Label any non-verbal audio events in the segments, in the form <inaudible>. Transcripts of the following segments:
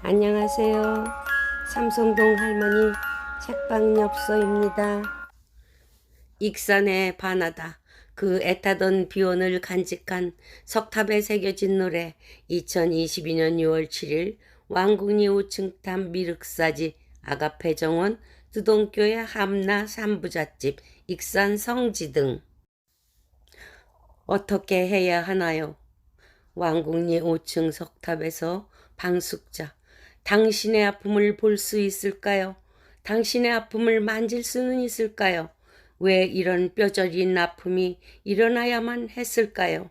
안녕하세요. 삼성동 할머니 책방엽서입니다. 익산의 바나다 그 애타던 비원을 간직한 석탑에 새겨진 노래 2022년 6월 7일 왕궁리 5층탑 미륵사지 아가페 정원 두동교회 함나 삼부잣집 익산 성지 등 어떻게 해야 하나요? 왕궁리 5층 석탑에서 방숙자 당신의 아픔을 볼 수 있을까요? 당신의 아픔을 만질 수는 있을까요? 왜 이런 뼈저린 아픔이 일어나야만 했을까요?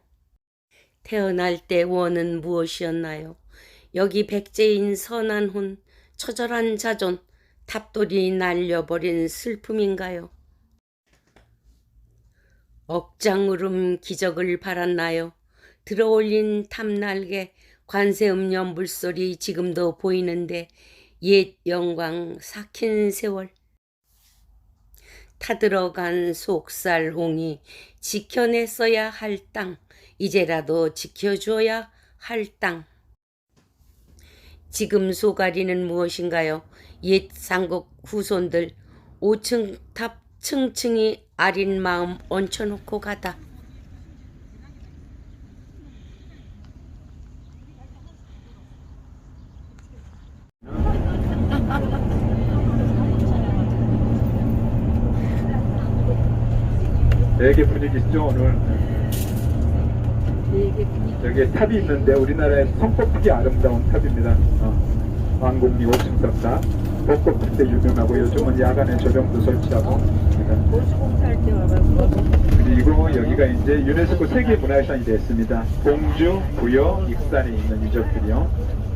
태어날 때 원은 무엇이었나요? 여기 백제인 선한 혼, 처절한 자존, 탑돌이 날려버린 슬픔인가요? 억장으름 기적을 바랐나요? 들어올린 탑날개 관세음료 물소리 지금도 보이는데 옛 영광 삭힌 세월. 타들어간 속살옹이 지켜냈어야 할 땅 이제라도 지켜줘야 할 땅. 지금 소가리는 무엇인가요? 옛 삼국 후손들 5층 탑 층층이 아린 마음 얹혀놓고 가다 되게 분위기죠 오늘? 여기 탑이 있는데. 우리나라의 손꼽히기 아름다운 탑입니다. 어, 왕궁리 5층 석탑 벚꽃 필 때 유명하고 요즘은 야간에 조명도 설치하고. 그리고 여기가 이제 유네스코 세계문화유산이 됐습니다. 공주, 부여, 익산에 있는 유적들이요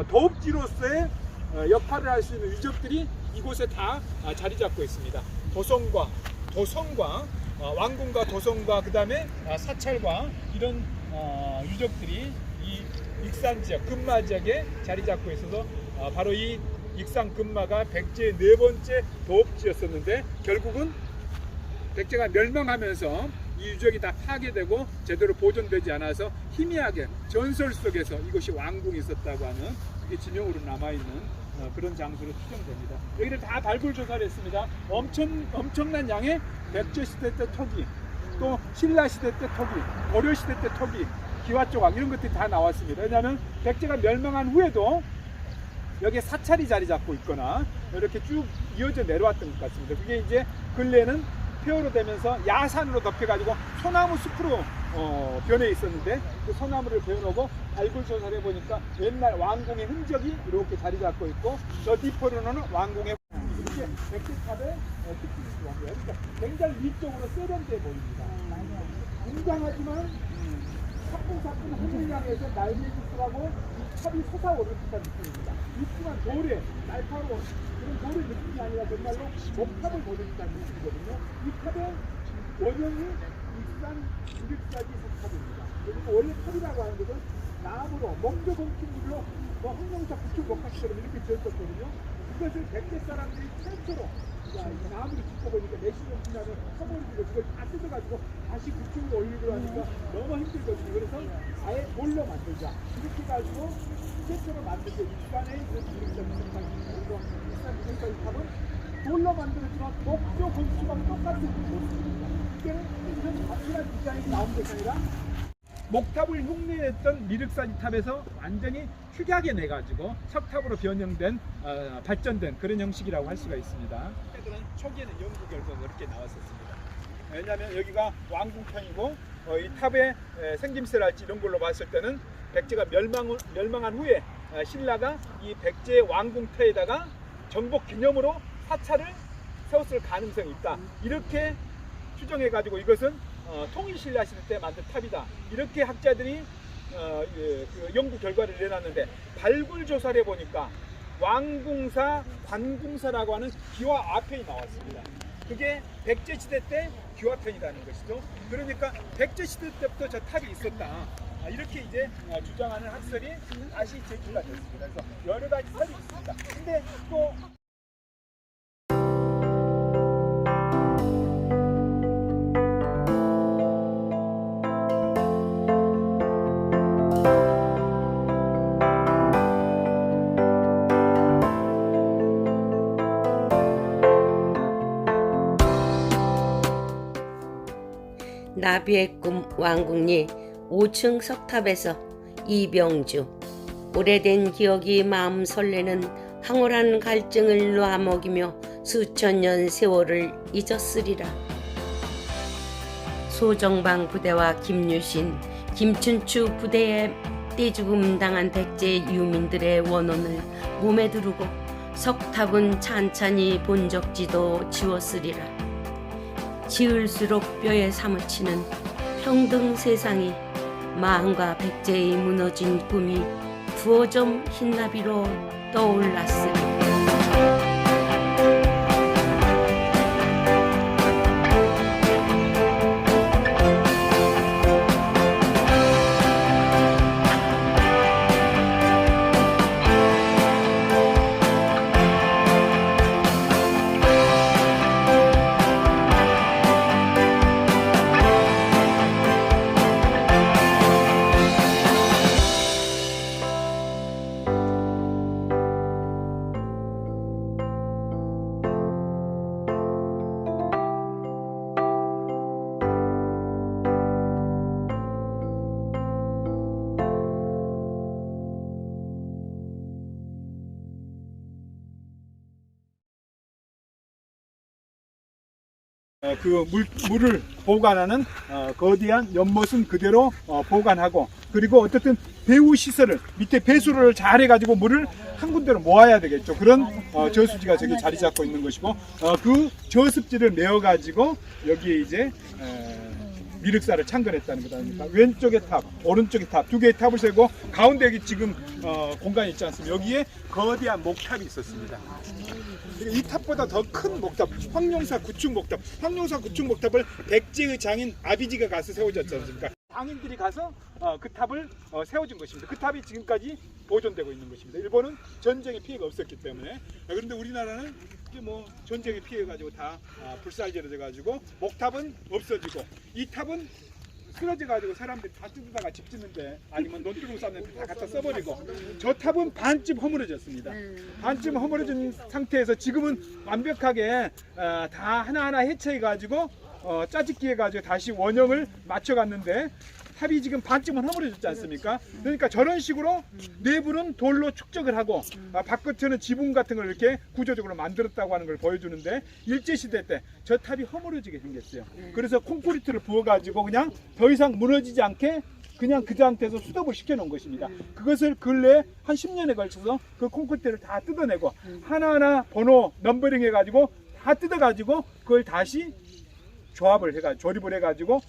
어, 도읍지로서의 어, 역할을 할 수 있는 유적들이 이곳에 다 아, 자리 잡고 있습니다. 도성과 도성과 어, 왕궁과 도성과 그 다음에 사찰과 이런 어, 유적들이 이 익산 지역 금마 지역에 자리 잡고 있어서 어, 바로 이 익산 금마가 백제의 네 번째 도읍지였었는데 결국은 백제가 멸망하면서 이 유적이 다 파괴되고 제대로 보존되지 않아서 희미하게 전설 속에서 이것이 왕궁이 있었다고 하는 그게 지명으로 남아있는 어, 그런 장소로 추정됩니다. 여기를 다 발굴 조사를 했습니다. 엄청, 엄청난 양의 백제 시대 때 토기, 또 신라 시대 때 토기, 고려 시대 때 토기, 기와 조각 이런 것들이 다 나왔습니다. 왜냐하면 백제가 멸망한 후에도 여기에 사찰이 자리 잡고 있거나 이렇게 쭉 이어져 내려왔던 것 같습니다. 그게 이제 근래는 폐허로 되면서 야산으로 덮여가지고 소나무 숲으로 어, 변해 있었는데 그 소나무를 베어놓고 발굴 조사를 해보니까 옛날 왕궁의 흔적이 이렇게 자리 잡고 있고 저 뒤편으로는 왕궁의 이렇게 백제탑의 어, 특징이 좋아요. 그러니까 굉장히 위쪽으로 세련돼 보입니다. 웅장하지만 음, 사뿐사뿐 하늘 향해서 날개짓하고 이 탑이 솟아오르는 듯한 느낌입니다. 있지만 돌에 날카로운 그런 돌의 느낌이 아니라 정말로 목탑을 보는 듯한 느낌이거든요. 이 탑의 원형이 익산 유립사지 석탑입니다. 그리고 원래 탑이라고 하는 것은 나무로 목조 공식물로 뭐 항명사 구축 목탑처럼 이렇게 지었었거든요. 그것을 백제 사람들이 최초로 나무를 짓고 보니까 몇십 년 지나면 커버리고 그걸 다 뜯어가지고 다시 구축을 올리고 하니까 너무 힘들거든요. 그래서 아예 돌로 만들자. 이렇게 가지고 최초로 게 익산의 그 유립사지 석탑입니다. 그리고 익산 유립사지 탑은 돌로 만들었지만 목조 건축하고 똑같은 그 모습입니다. 이게는 이런 확실한 디자인이 나온 것이 아니라 목탑을 흉내냈던 미륵사지 탑에서 완전히 축약에 내 가지고 석탑으로 변형된 어, 발전된 그런 형식이라고 할 수가 있습니다. 애들은 초기에는 연구 결과가 그렇게 나왔었습니다. 왜냐하면 여기가 왕궁편이고 어, 이 탑의 에, 생김새랄지 이런 걸로 봤을 때는 백제가 멸망 멸망한 후에 어, 신라가 이 백제 왕궁터에다가 정복 기념으로 사찰을 세웠을 가능성이 있다. 이렇게 추정해 가지고 이것은 어, 통일 신라 하실 때 만든 탑이다. 이렇게 학자들이 어, 그, 그 연구 결과를 내놨는데 발굴 조사를 해보니까 왕궁사, 관궁사라고 하는 기와 아편이 나왔습니다. 그게 백제 시대 때 기와편이라는 것이죠. 그러니까 백제 시대 때부터 저 탑이 있었다. 아, 이렇게 이제 어, 주장하는 학설이 다시 제기가 됐습니다. 그래서 여러 가지 설이 있습니다. 근데 또 나비의 꿈 왕궁리 5층 석탑에서 이병주. 오래된 기억이 마음 설레는 황홀한 갈증을 놓아먹이며 수천 년 세월을 잊었으리라. 소정방 부대와 김유신, 김춘추 부대에 떼죽음 당한 백제 유민들의 원혼을 몸에 두르고 석탑은 찬찬히 본 적지도 지웠으리라 지을수록 뼈에 사무치는 평등 세상이 마음과 백제의 무너진 꿈이 부어점 흰나비로 떠올랐으리 그 물, 물을 보관하는 어, 거대한 연못은 그대로 어, 보관하고 그리고 어쨌든 배후 시설을 밑에 배수를 잘 해가지고 물을 한 군데로 모아야 되겠죠. 그런 어, 저수지가 저기 자리 잡고 있는 것이고 어, 그 저습지를 메어가지고 여기에 이제 에, 미륵사를 창건했다는 거다. 그러니까 왼쪽에 탑, 오른쪽에 탑, 두 개의 탑을 세고 가운데 여기 지금 어, 공간이 있지 않습니까? 여기에 거대한 목탑이 있었습니다. 이 탑보다 더 큰 목탑, 황룡사 구축 목탑. 황룡사 구축 목탑을 백제의 장인 아비지가 가서 세워졌지 않습니까? 장인들이 가서 어, 그 탑을 어, 세워준 것입니다. 그 탑이 지금까지 보존되고 있는 것입니다. 일본은 전쟁의 피해가 없었기 때문에. 어, 그런데 우리나라는 이게 뭐 전쟁의 피해 가지고 다 아, 불살제로 돼 가지고 목탑은 없어지고 이 탑은 쓰러져 가지고 사람들이 다 뜯다가 집 짓는데 아니면 논두렁 쌓는데 다 갖다 써버리고 저 탑은 반쯤 허물어졌습니다. 반쯤 허물어진 상태에서 지금은 완벽하게 어, 다 하나하나 해체해 가지고 어, 짜집기 해 가지고 다시 원형을 맞춰 갔는데 탑이 지금 반쯤은 허물어졌지 않습니까? 그러니까 저런 식으로 내부는 돌로 축적을 하고 아, 바깥에는 지붕 같은 걸 이렇게 구조적으로 만들었다고 하는 걸 보여주는데 일제 시대 때 저 탑이 허물어지게 생겼어요. 그래서 콘크리트를 부어가지고 그냥 더 이상 무너지지 않게 그냥 그 상태에서 수dob을 시켜놓은 것입니다. 그것을 근래 한 10년에 걸쳐서 그 콘크리트를 다 뜯어내고 하나하나 번호 넘버링 해가지고 다 뜯어가지고 그걸 다시 조합을 해가 조립을 해가지고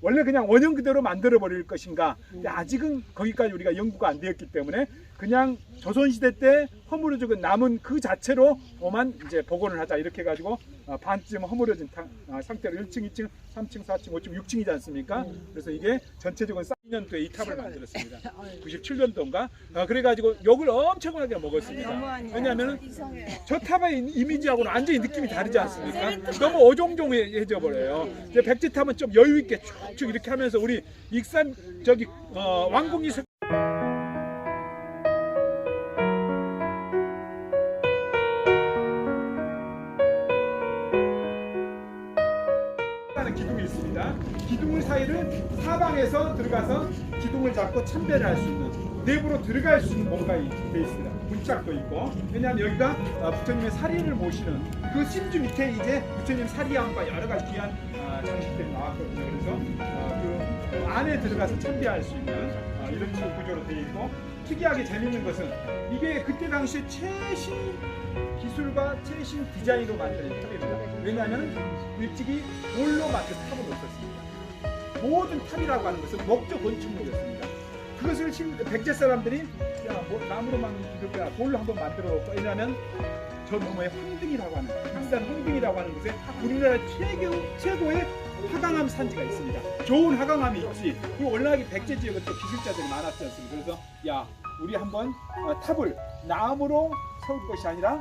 원래 그냥 원형 그대로 만들어 버릴 것인가? 근데 아직은 거기까지 우리가 연구가 안 되었기 때문에 그냥 조선시대 때 허물어지고 남은 그 자체로만 이제 복원을 하자 이렇게 해가지고 어, 반쯤 허물어진 타- 어, 상태로 1층, 2층, 3층, 4층, 5층, 6층이지 않습니까? 그래서 이게 전체적으로 4년도에 이 탑을 만들었습니다. <laughs> 97년도인가? 어, 그래가지고 욕을 엄청나게 먹었습니다. 왜냐하면 저 탑의 이미지하고는 완전히 느낌이 다르지 않습니까? 너무 어종종해져 버려요. 이제 백제 탑은 좀 여유 있게 쭉쭉 이렇게 하면서 우리 익산 저기 어, 왕궁이 사이를 사방에서 들어가서 기둥을 잡고 참배를 할 수 있는 내부로 들어갈 수 있는 공간이 되어 있습니다. 문짝도 있고 왜냐하면 여기가 아, 부처님의 사리를 모시는 그 심주 밑에 이제 부처님 사리함과 여러 가지 귀한 아, 장식들이 나왔거든요. 그래서 아, 그 안에 들어가서 참배할 수 있는 아, 이런 구조로 되어 있고 특이하게 재밌는 것은 이게 그때 당시에 최신 기술과 최신 디자인으로 만든 탑입니다. 왜냐하면 일찍이 돌로 만든 없었습니다. 모든 탑이라고 하는 것은 목조 건축물이었습니다. 그것을 신- 백제 사람들이 야, 뭐, 나무로만 이렇게 돌로 한번 만들어 놓고 왜냐하면 저 너머에 황등이라고 하는 익산 황등이라고 하는 곳에 우리나라 최고, 최고의 화강암 산지가 있습니다. 좋은 화강암이 있지. 그리고 워낙에 백제 지역은 또 기술자들이 많았지 않습니까? 그래서 야 우리 한번 어, 탑을 나무로 세울 것이 아니라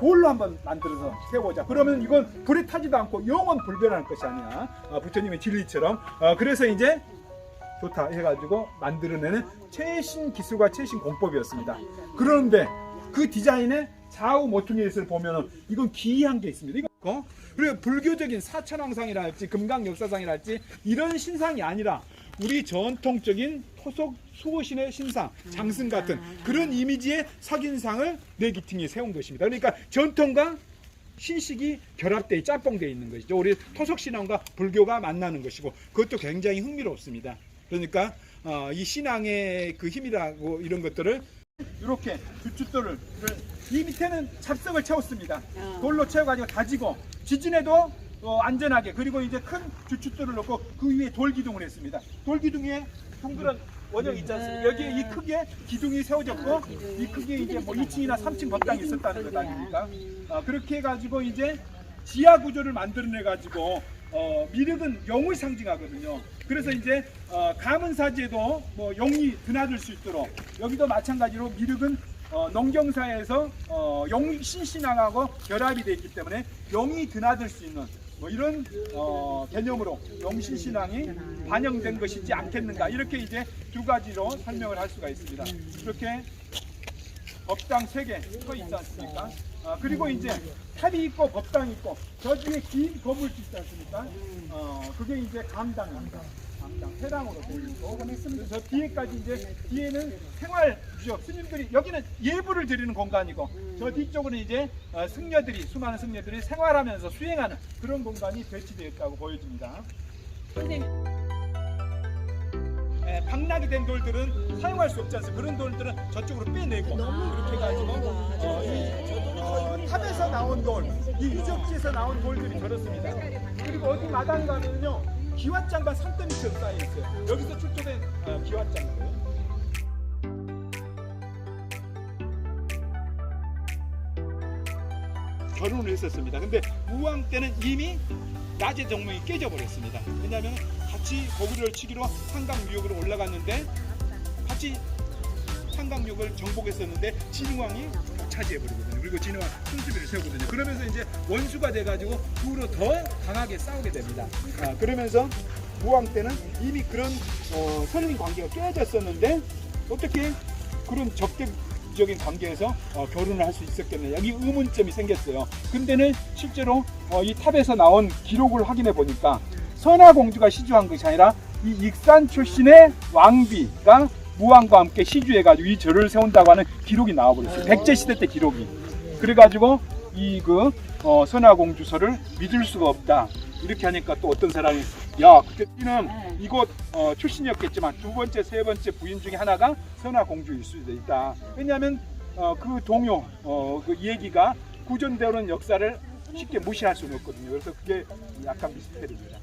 돌로 한번 만들어서 세워보자. 그러면 이건 불에 타지도 않고 영원 불변할 것이 아니야. 어, 부처님의 진리처럼. 어, 그래서 이제 좋다 해가지고 만들어내는 최신 기술과 최신 공법이었습니다. 그런데 그 디자인의 좌우 모퉁이에서 보면은 이건 기이한 게 있습니다. 이거 어? 그리고 불교적인 사천왕상이라 할지 금강 역사상이라 할지 이런 신상이 아니라 우리 전통적인 토속 수호신의 신상, 장승 같은 그런 이미지의 석인상을 내기팅에 세운 것입니다. 그러니까 전통과 신식이 결합돼 짬뽕돼 있는 것이죠. 우리 토속 신앙과 불교가 만나는 것이고 그것도 굉장히 흥미롭습니다. 그러니까 어, 이 신앙의 그 힘이라고 이런 것들을 이렇게 주춧돌을 이 밑에는 잡석을 채웠습니다. 돌로 채워가지고 다지고 지진에도 어, 안전하게 그리고 이제 큰 주춧돌을 넣고 그 위에 돌 기둥을 했습니다. 돌 기둥 위에 둥그런 원형 있지 않습니까? 여기에 이 크기에 기둥이 세워졌고 이 크기에 이제 뭐 2층이나 3층 법당이 있었다는 것 아닙니까? 어, 그렇게 해가지고 이제 지하 구조를 만들어내 가지고 어, 미륵은 영을 상징하거든요. 그래서 이제 어, 가문사지에도 뭐 영이 드나들 수 있도록 여기도 마찬가지로 미륵은 어, 농경사에서 어, 영 신신앙하고 결합이 되어 있기 때문에 영이 드나들 수 있는 뭐 이런 어, 개념으로 영신신앙이 반영된 것이지 않겠는가 이렇게 이제 두 가지로 설명을 할 수가 있습니다. 이렇게 법당 세개서 있지 않습니까? 아, 그리고 이제 탑이 있고 법당이 있고 저 뒤에 긴 건물도 있지 않습니까? 어, 그게 이제 감당입니다. 해당으로 되어 있고 저 뒤에까지 이제 뒤에는 생활 유적 스님들이 여기는 예불을 드리는 공간이고 저 뒤쪽은 이제 어, 승려들이 수많은 승려들이 생활하면서 수행하는 그런 공간이 배치되어 있다고 보여집니다. 예, 방락이 된 돌들은 사용할 수 없지 않습니까? 그런 돌들은 저쪽으로 빼내고 이렇게 해가지고 어, 이, 어, 탑에서 나온 돌, 이 유적지에서 나온 돌들이 저렇습니다. 그리고 어디 마당 가면요 기왓장과 산더미처럼 쌓여 있어요. 여기서 출토된 어, 기왓장이고요. 결혼을 했었습니다. 근데 우왕 때는 이미 낮의 정문이 깨져버렸습니다. 왜냐하면 같이 고구려를 치기로 한강유역으로 올라갔는데 같이 한강유역을 정복했었는데 진흥왕이 차지해버리거든요. 그리고 진흥왕 순수비를 세우거든요. 그러면서 이제 원수가 돼가지고 후로 더 강하게 싸우게 됩니다. 아, 그러면서 우왕 때는 이미 그런 어, 선임 관계가 깨졌었는데 어떻게 그런 적대적인 관계에서 어, 결혼을 할 수 있었겠느냐 여기 의문점이 생겼어요. 근데는 실제로 어, 이 탑에서 나온 기록을 확인해 보니까 선화 공주가 시주한 것이 아니라 이 익산 출신의 왕비가 무왕과 함께 시주해가지고 이 절을 세운다고 하는 기록이 나와버렸어요. 백제 시대 때 기록이. 그래가지고 이 그 어, 선화공주설을 믿을 수가 없다. 이렇게 하니까 또 어떤 사람이 야 그때 는 이곳 어, 출신이었겠지만 두 번째 세 번째 부인 중에 하나가 선화공주일 수도 있다. 왜냐하면 어, 그 동요 어, 그 얘기가 구전되는 역사를 쉽게 무시할 수는 없거든요. 그래서 그게 약간 미스테리입니다.